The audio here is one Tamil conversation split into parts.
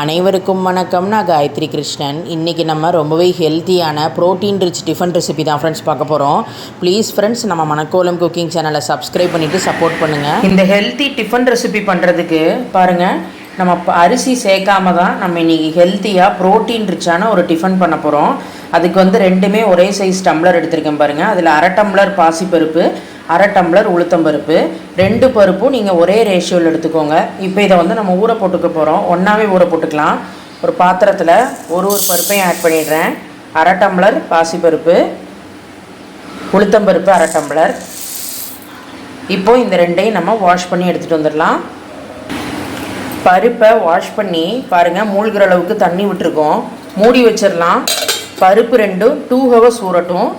அனைவருக்கும் வணக்கம். நான் காயத்ரி கிருஷ்ணன். இன்றைக்கி நம்ம ரொம்பவே ஹெல்த்தியான ப்ரோட்டீன் ரிச் டிஃபன் ரெசிபி தான் ஃப்ரெண்ட்ஸ் பார்க்க போகிறோம் ப்ளீஸ் ஃப்ரெண்ட்ஸ் நம்ம மணக்கோலம் குக்கிங் சேனலை சப்ஸ்கிரைப் பண்ணிவிட்டு சப்போர்ட் பண்ணுங்கள் இந்த ஹெல்த்தி டிஃபன் ரெசிபி பண்ணுறதுக்கு பாருங்கள் நம்ம அரிசி சேர்க்காம தான் நம்ம இன்றைக்கி ஹெல்த்தியாக ப்ரோட்டீன் ரிச்சான ஒரு டிஃபன் பண்ண போகிறோம் அதுக்கு வந்து ரெண்டுமே ஒரே சைஸ் டம்ளர் எடுத்திருக்கேன் பாருங்கள் அதில் அரை டம்ளர் பாசிப்பருப்பு அரை டம்ளர் உளுத்தம்பருப்பு ரெண்டு பருப்பும் நீங்கள் ஒரே ரேஷியோவில் எடுத்துக்கோங்க. இப்போ இதை வந்து நம்ம ஊற போட்டுக்க போகிறோம் ஒன்றாவே ஊற போட்டுக்கலாம். ஒரு பாத்திரத்தில் ஒரு ஒரு பருப்பையும் ஆட் பண்ணிடுறேன். அரை டம்ளர் பாசிப்பருப்பு உளுத்தம்பருப்பு அரை டம்ளர். இப்போ இந்த ரெண்டையும் நம்ம வாஷ் பண்ணி எடுத்துகிட்டு வந்துடலாம். பருப்பை வாஷ் பண்ணி பாருங்கள் மூழ்கிற அளவுக்கு தண்ணி விட்டுருக்கோம். மூடி வச்சிடலாம். பருப்பு ரெண்டும் டூ ஹவர்ஸ் ஊறட்டும்.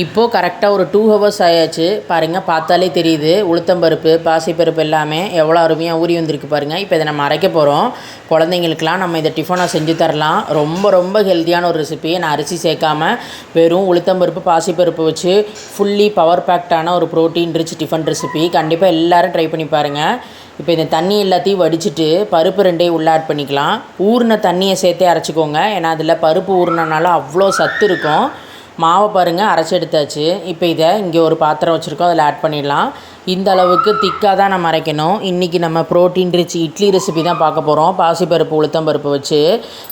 இப்போது கரெக்டாக ஒரு டூ ஹவர்ஸ் ஆயாச்சு. பாருங்கள் பார்த்தாலே தெரியுது. உளுத்தம்பருப்பு பாசிப்பருப்பு எல்லாமே எவ்வளோ அருமையாக ஊறி வந்திருக்கு பாருங்கள் இப்போ இதை நம்ம அரைக்க போகிறோம் குழந்தைங்களுக்கெலாம் நம்ம இதை டிஃபனாக செஞ்சு தரலாம். ரொம்ப ரொம்ப ஹெல்த்தியான ஒரு ரெசிபி நான் அரிசி சேர்க்காம வெறும் உளுத்தம்பருப்பு பாசிப்பருப்பு வச்சு ஃபுல்லி பவர் பேக்டான ஒரு ப்ரோட்டீன் ரிச் டிஃபன் ரெசிபி கண்டிப்பாக எல்லோரும் ட்ரை பண்ணி பாருங்கள் இப்போ இந்த தண்ணி எல்லாத்தையும் வடிச்சிட்டு பருப்பு ரெண்டையும் உள்ள ஆட் பண்ணிக்கலாம். ஊறின தண்ணியை சேர்த்தே அரைச்சிக்கோங்க. ஏன்னா அதில் பருப்பு ஊறினனால அவ்வளோ சத்து இருக்கும். மாவை பாருங்கள் அரைச்சி எடுத்தாச்சு. இப்போ இதை இங்கே ஒரு பாத்திரம் வச்சுருக்கோம் அதில் ஆட் பண்ணிடலாம். இந்த அளவுக்கு திக்காக தான் நம்ம அரைக்கணும் இன்றைக்கி நம்ம ப்ரோட்டீன் ரிச் இட்லி ரெசிபி தான் பார்க்க போகிறோம் பாசிப்பருப்பு உளுத்தம்பருப்பு வச்சு.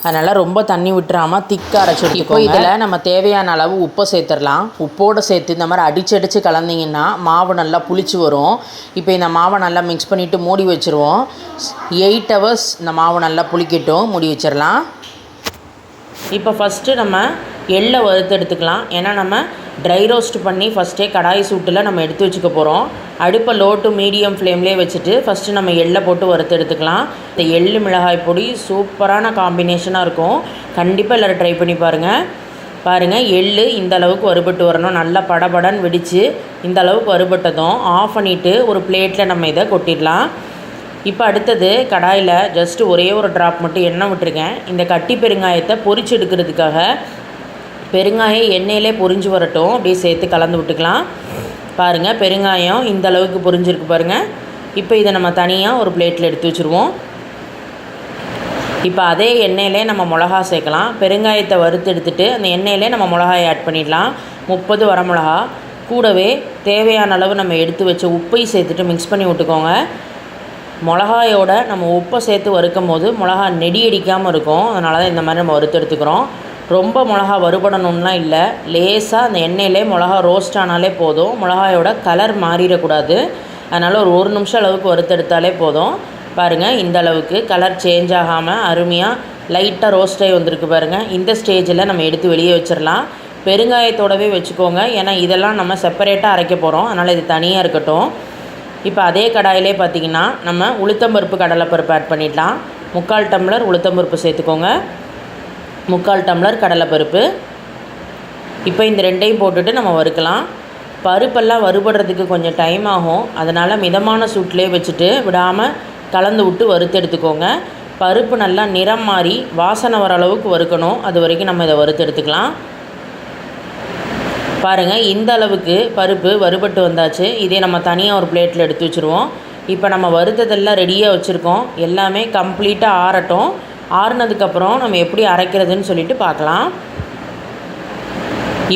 அதனால் ரொம்ப தண்ணி விட்டுறாமல் திக்காக அரைச்சி எடுத்துக்கோ இதில் நம்ம தேவையான அளவு உப்பை சேர்த்துடலாம். உப்போடு சேர்த்து இந்த மாதிரி அடிச்சு அடித்து கலந்தீங்கன்னா மாவு நல்லா புளிச்சு வரும். இப்போ இந்த மாவை நல்லா மிக்ஸ் பண்ணிவிட்டு மூடி வச்சுருவோம். எயிட் ஹவர்ஸ் இந்த மாவு நல்லா புளிக்கட்டும். மூடி வச்சிடலாம். இப்போ ஃபஸ்ட்டு நம்ம எள்ளை வறுத்து எடுத்துக்கலாம். ஏன்னா நம்ம ட்ரை ரோஸ்ட் பண்ணி ஃபஸ்ட்டே கடாய் சூட்டில் நம்ம எடுத்து வச்சுக்க போகிறோம் அடுப்பை லோ டு மீடியம் ஃப்ளேம்லேயே வச்சுட்டு ஃபஸ்ட்டு நம்ம எள்ளை போட்டு வறுத்து எடுத்துக்கலாம். இந்த எள்ளு மிளகாய் பொடி சூப்பரான காம்பினேஷனாக இருக்கும். கண்டிப்பாக எல்லோரும் ட்ரை பண்ணி பாருங்கள் பாருங்கள் எள்ளு இந்த அளவுக்கு வறுபட்டு வரணும். நல்லா படபடன்னு வெடித்து இந்த அளவுக்கு வறுபட்டதும் ஆஃப் பண்ணிவிட்டு ஒரு பிளேட்டில் நம்ம இதை கொட்டிடலாம். இப்போ அடுத்தது கடாயில் ஜஸ்ட்டு ஒரே ஒரு ட்ராப் மட்டும் எண்ணெய் விட்டுருக்கேன். இந்த கட்டி பெருங்காயத்தை பொறிச்சு எடுக்கிறதுக்காக பெருங்காயம் எண்ணெயிலே பொரிஞ்சு வரட்டும். அப்படியே சேர்த்து கலந்து விட்டுக்கலாம். பாருங்கள் பெருங்காயம் இந்த அளவுக்கு பொரிஞ்சிருக்கு பாருங்கள் இப்போ இதை நம்ம தனியாக ஒரு பிளேட்டில் எடுத்து வச்சுருவோம். இப்போ அதே எண்ணெயிலே நம்ம மிளகா சேர்க்கலாம். பெருங்காயத்தை வறுத்து எடுத்துட்டு அந்த எண்ணெயிலே நம்ம மிளகாயை ஆட் பண்ணிடலாம். முப்பது வரமிளகா கூடவே தேவையான அளவு நம்ம எடுத்து வச்ச உப்பை சேர்த்துட்டு மிக்ஸ் பண்ணி விட்டுக்கோங்க. மிளகாயோட நம்ம உப்பை சேர்த்து வறுக்கும் போது மிளகா நெடி அடிக்காமல் இருக்கும். அதனால தான் இந்த மாதிரி நம்ம வறுத்து எடுத்துக்கிறோம். ரொம்ப மிளகா வறுபடணும்லாம் இல்லை. லேசாக அந்த எண்ணெயிலே மிளகா ரோஸ்ட் ஆனாலே போதும். மிளகாயோட கலர் மாறிடக்கூடாது. அதனால் ஒரு ஒரு நிமிஷம் அளவுக்கு வறுத்தெடுத்தாலே போதும். பாருங்கள் இந்த அளவுக்கு கலர் சேஞ்ச் ஆகாமல் அருமையாக லைட்டாக ரோஸ்ட் ஆகி வந்திருக்கு பாருங்கள் இந்த ஸ்டேஜில் நம்ம எடுத்து வெளியே வச்சிடலாம். பெருங்காயத்தோடவே வச்சுக்கோங்க. ஏன்னா இதெல்லாம் நம்ம செப்பரேட்டாக அரைக்க போகிறோம் அதனால் இது தனியாக இருக்கட்டும். இப்போ அதே கடாயிலே பார்த்தீங்கன்னா நம்ம உளுத்தம்பருப்பு கடலைப்பருப்பு ஆட் பண்ணிடலாம். முக்கால் டம்ளர் உளுத்தம்பருப்பு சேர்த்துக்கோங்க. முக்கால் டம்ளர் கடலைப்பருப்பு. இப்போ இந்த ரெண்டையும் போட்டுட்டு நம்ம வறுக்கலாம். பருப்பெல்லாம் வறுபடுறதுக்கு கொஞ்சம் டைம் ஆகும். அதனால் மிதமான சூட்லேயே வச்சுட்டு விடாமல் கலந்து விட்டு வறுத்து எடுத்துக்கோங்க. பருப்பு நல்லா நிறம் மாறி வாசனை வர அளவுக்கு வறுக்கணும். அது வரைக்கும் நம்ம இதை வறுத்து எடுத்துக்கலாம். பாருங்கள் இந்த அளவுக்கு பருப்பு வறுபட்டு வந்தாச்சு. இதே நம்ம தனியாக ஒரு பிளேட்டில் எடுத்து வச்சுருவோம். இப்போ நம்ம வறுத்ததெல்லாம் ரெடியாக வச்சுருக்கோம். எல்லாமே கம்ப்ளீட்டாக ஆறட்டும். ஆறுனதுக்கப்புறம் நம்ம எப்படி அரைக்கிறதுன்னு சொல்லிட்டு பார்க்கலாம்.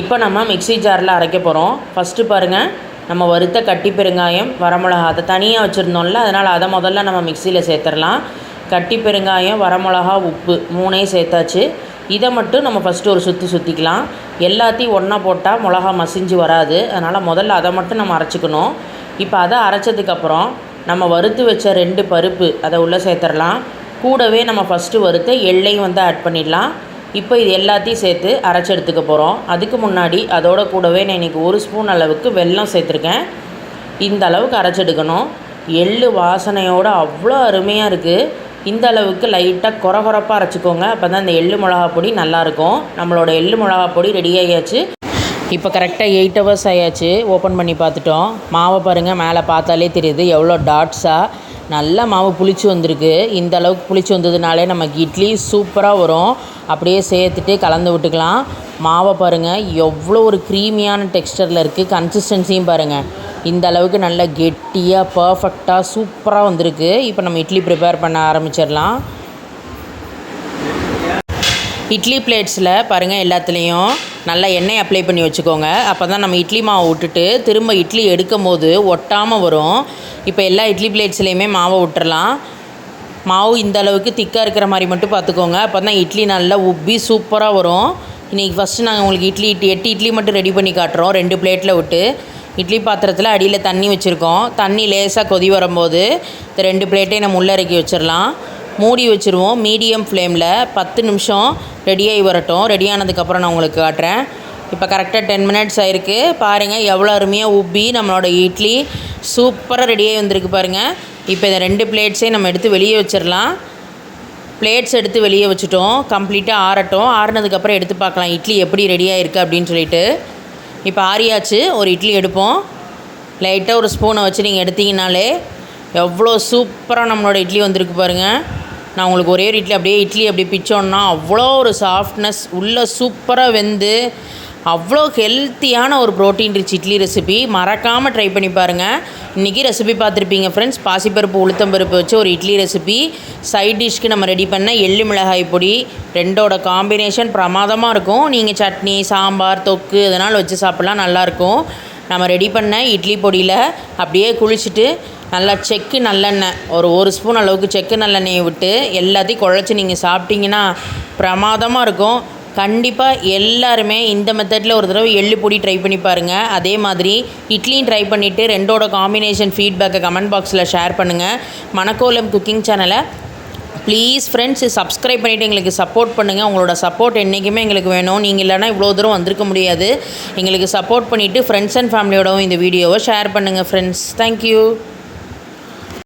இப்போ நம்ம மிக்ஸி ஜாரில் அரைக்க போகிறோம். ஃபஸ்ட்டு பாருங்கள் நம்ம வறுத்த கட்டி பெருங்காயம் வரமிளகா அதை தனியாக வச்சுருந்தோம்ல அதனால் அதை முதல்ல நம்ம மிக்சியில் சேர்த்துடலாம். கட்டி பெருங்காயம் வரமிளகா உப்பு மூணையும் சேர்த்தாச்சு. இதை மட்டும் நம்ம ஃபஸ்ட்டு ஒரு சுற்றி சுற்றிக்கலாம் எல்லாத்தையும் ஒன்றா போட்டால் மிளகா மசிஞ்சு வராது. அதனால் முதல்ல அதை மட்டும் நம்ம அரைச்சிக்கணும். இப்போ அதை அரைச்சதுக்கப்புறம் நம்ம வறுத்து வச்ச ரெண்டு பருப்பு அதை உள்ளே சேர்த்துடலாம். கூடவே நம்ம ஃபஸ்ட்டு வறுத்த எள்ளையும் வந்து ஆட் பண்ணிடலாம். இப்போ இது எல்லாத்தையும் சேர்த்து அரைச்சி எடுத்துக்க போகிறோம் அதுக்கு முன்னாடி அதோட கூடவே நான் இன்றைக்கி ஒரு ஸ்பூன் அளவுக்கு வெல்லம் சேர்த்துருக்கேன். இந்த அளவுக்கு அரைச்செடுக்கணும் எள்ளு வாசனையோடு அவ்வளோ அருமையாக இருக்குது இந்த அளவுக்கு லைட்டாக கொரகொரப்பாக அரைச்சிக்கோங்க. அப்போ தான் இந்த எள்ளு மிளகா பொடி நல்லாயிருக்கும் நம்மளோட எள்ளு மிளகா பொடி ரெடி ஆகியாச்சு இப்போ கரெக்டாக எயிட் ஹவர்ஸ் ஆயாச்சு. ஓப்பன் பண்ணி பார்த்துட்டோம். மாவை பாருங்கள் மேலே பார்த்தாலே தெரியுது எவ்வளோ டாட்ஸாக நல்ல மாவு புளிச்சு வந்திருக்கு. இந்த அளவுக்கு புளிச்சு வந்ததுனாலே நமக்கு இட்லி சூப்பராக வரும். அப்படியே சேர்த்துட்டு கலந்து விட்டுக்கலாம். மாவை பாருங்கள் எவ்வளோ ஒரு க்ரீமியான டெக்ஸ்டரில் இருக்குது கன்சிஸ்டன்சியும் பாருங்கள் இந்த அளவுக்கு நல்ல கெட்டியாக பர்ஃபெக்டாக சூப்பராக வந்திருக்கு. இப்போ நம்ம இட்லி ப்ரிப்பேர் பண்ண ஆரம்பிச்சிடலாம். இட்லி பிளேட்ஸில் பாருங்கள் எல்லாத்துலேயும் நல்லா எண்ணெய் அப்ளை பண்ணி வச்சுக்கோங்க. அப்போ தான் நம்ம இட்லி மாவு விட்டுட்டு திரும்ப இட்லி எடுக்கும் போது ஒட்டாமல் வரும். இப்போ எல்லா இட்லி பிளேட்ஸ்லேயுமே மாவை விட்டுறலாம். மாவு இந்த அளவுக்கு திக்காக இருக்கிற மாதிரி மட்டும் பார்த்துக்கோங்க. அப்போ தான் இட்லி நல்லா உப்பி சூப்பராக வரும். இன்றைக்கி ஃபஸ்ட்டு நாங்கள் உங்களுக்கு இட்லி இட்லி எட்டு இட்லி மட்டும் ரெடி பண்ணி காட்டுறோம். ரெண்டு பிளேட்டில் விட்டு. இட்லி பாத்திரத்தில் அடியில் தண்ணி வச்சுருக்கோம். தண்ணி லேசாக கொதி வரும்போது இந்த ரெண்டு பிளேட்டையும் நம்ம உள்ளறக்கி வச்சிடலாம் மூடி வச்சுருவோம் மீடியம் ஃப்ளேமில் பத்து நிமிஷம் ரெடியாகி வரட்டும். ரெடி ஆனதுக்கப்புறம் நான் உங்களுக்கு காட்டுறேன். இப்போ கரெக்டாக டென் மினிட்ஸ் ஆயிருக்கு. பாருங்கள் எவ்வளோ அருமையாக உப்பி நம்மளோட இட்லி சூப்பராக ரெடியாகி வந்திருக்கு பாருங்கள் இப்போ இந்த ரெண்டு பிளேட்ஸையும் நம்ம எடுத்து வெளியே வச்சிடலாம். பிளேட்ஸ் எடுத்து வெளியே வச்சுட்டோம். கம்ப்ளீட்டாக ஆறட்டும். ஆறுனதுக்கப்புறம் எடுத்து பார்க்கலாம் இட்லி எப்படி ரெடியாக இருக்குது அப்படின்னு சொல்லிட்டு. இப்போ ஆறியாச்சு. ஒரு இட்லி எடுப்போம். லைட்டாக ஒரு ஸ்பூனை வச்சு நீங்கள் எடுத்தீங்கனாலே எவ்வளோ சூப்பராக நம்மளோட இட்லி வந்திருக்கு பாருங்கள் நான் உங்களுக்கு ஒரே ஒரு இட்லி அப்படியே இட்லி அப்படி பிச்சோன்னா அவ்வளோ ஒரு சாஃப்ட்னஸ் உள்ளே சூப்பராக வெந்து அவ்வளோ ஹெல்த்தியான ஒரு ப்ரோட்டீன் ரிச் இட்லி ரெசிபி மறக்காமல் ட்ரை பண்ணி பாருங்கள் இன்றைக்கி ரெசிபி பார்த்துருப்பீங்க ஃப்ரெண்ட்ஸ் பாசிப்பருப்பு உளுத்தம்பருப்பு வச்சு ஒரு இட்லி ரெசிபி சைட் டிஷ்க்கு நம்ம ரெடி பண்ண எள்ளு மிளகாய் பொடி ரெண்டோட காம்பினேஷன் பிரமாதமாக இருக்கும். நீங்கள் சட்னி சாம்பார் தொக்கு இதனால் வச்சு சாப்பிட்லாம் நல்லாயிருக்கும் நம்ம ரெடி பண்ண இட்லி பொடியில் அப்படியே குளிச்சுட்டு நல்லா செக்கு நல்லெண்ணெய் ஒரு ஒரு ஸ்பூன் அளவுக்கு செக்கு நல்லெண்ணெயை விட்டு எல்லாத்தையும் குழச்சி நீங்கள் சாப்பிட்டீங்கன்னா பிரமாதமாக இருக்கும். கண்டிப்பாக எல்லாருமே இந்த மெத்தடில் ஒரு தடவை எள்ளு பொடி ட்ரை பண்ணி பாருங்கள் அதே மாதிரி இட்லியும் ட்ரை பண்ணிவிட்டு ரெண்டோட காம்பினேஷன் ஃபீட்பேக்கை கமெண்ட் பாக்ஸில் ஷேர் பண்ணுங்கள் மணக்கோலம் குக்கிங் சேனலை ப்ளீஸ் ஃப்ரெண்ட்ஸ் சப்ஸ்கிரைப் பண்ணிவிட்டு எங்களுக்கு சப்போர்ட் பண்ணுங்கள் உங்களோட சப்போர்ட் என்றைக்குமே எங்களுக்கு வேணும். நீங்கள் இல்லைனா இவ்வளோ தூரம் வந்திருக்க முடியாது. எங்களுக்கு சப்போர்ட் பண்ணிவிட்டு ஃப்ரெண்ட்ஸ் அண்ட் ஃபேமிலியோடவும் இந்த வீடியோவை ஷேர் பண்ணுங்கள் ஃப்ரெண்ட்ஸ் தேங்க்யூ